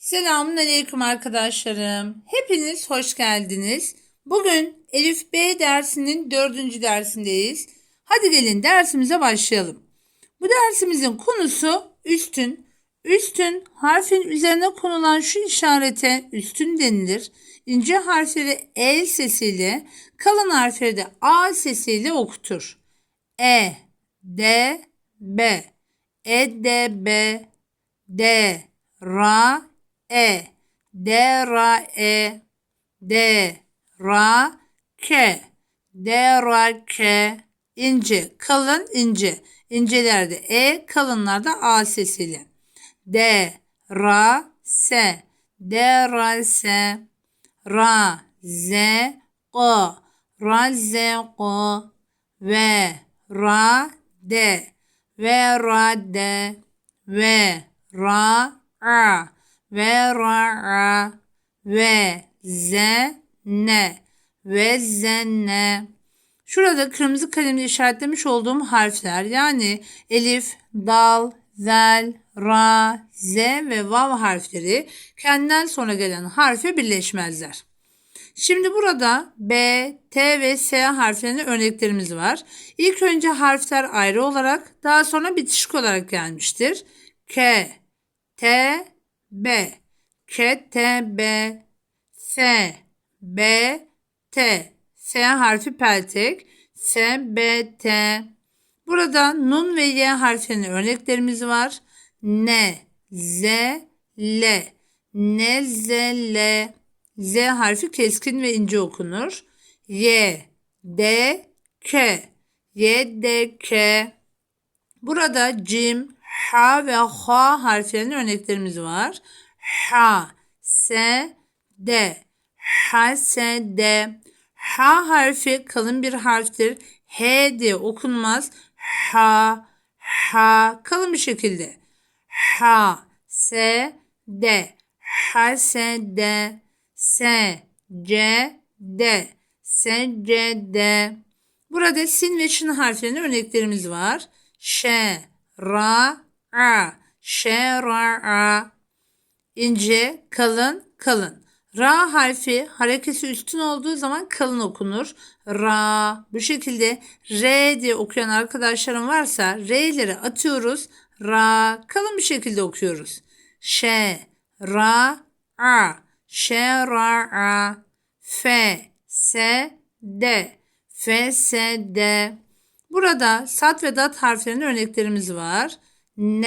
Selamun Aleyküm arkadaşlarım. Hepiniz hoş geldiniz. Bugün Elif B dersinin dördüncü dersindeyiz. Hadi gelin dersimize başlayalım. Bu dersimizin konusu üstün. Üstün harfin üzerine konulan şu işarete üstün denilir. İnce harfleri E sesiyle, kalın harfleri de A sesiyle okutur. E, D, B, E, D, B, D, Ra, E, D, E, D, Ra, K, D, Ra, K, ince, kalın, ince. İncelerde E, kalınlarda A sesiyle. D, Ra, S, D, Ra, S, Ra, Z, Ko, Ra, Z, Ko, V, Ra, D, V, Ra, D, V, Ra, A, V, Ra, A, V, Z, N, V, Z, N. Şurada kırmızı kalemle işaretlemiş olduğum harfler yani elif, dal, zel, ra, z ve vav harfleri kendinden sonra gelen harfe birleşmezler. Şimdi burada B, T ve S harflerinin örneklerimiz var. İlk önce harfler ayrı olarak daha sonra bitişik olarak gelmiştir. K, T, B, K, T, B, S, B, T. S harfi peltek. S, B, T. Burada nun ve y harflerinin örneklerimiz var. N, Z, L. N, Z, L. Z harfi keskin ve ince okunur. Y, D, K. Y, D, K. Burada cim, H ve H harflerinin örneklerimiz var. H, S, D. H, S, D. H harfi kalın bir harftir. H diye okunmaz. H, H kalın bir şekilde. H, S, D. H, S, D. S, C, D. S, C, D. Burada sin ve şın harflerinin örneklerimiz var. Ş, Ra, A. Ş, Ra, A. İnce, kalın, kalın. Ra harfi harekesi üstün olduğu zaman kalın okunur. Ra. Bu şekilde R diye okuyan arkadaşlarım varsa R'leri atıyoruz. Ra. Kalın bir şekilde okuyoruz. Ş. Ra. A. Ş. Ra. A. F. S. D. F. S. D. Burada sat ve dat harflerinin örneklerimiz var. N.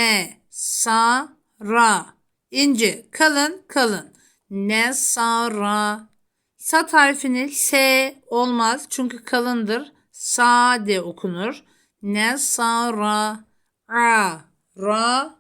Sa. Ra. İnce, kalın, kalın. Ne sara. Sat harfini S olmaz çünkü kalındır. Sa diye okunur. Ne sara. A. Ra.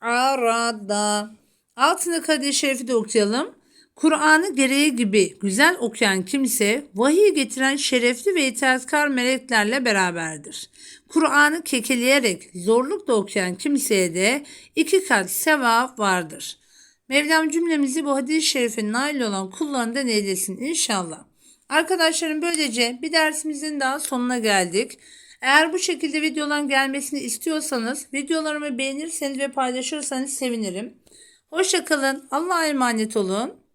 A. Ra. Da. Altını kadir şerifi de okuyalım. Kur'an'ı gereği gibi güzel okuyan kimse vahiy getiren şerefli ve itaatkar meleklerle beraberdir. Kur'an'ı kekeleyerek zorlukla okuyan kimseye de iki kat sevap vardır.'' Mevlam cümlemizi bu hadis-i şerife nail olan kullarından eylesin inşallah. Arkadaşlarım böylece bir dersimizin daha sonuna geldik. Eğer bu şekilde videoların gelmesini istiyorsanız videolarımı beğenirseniz ve paylaşırsanız sevinirim. Hoşçakalın. Allah'a emanet olun.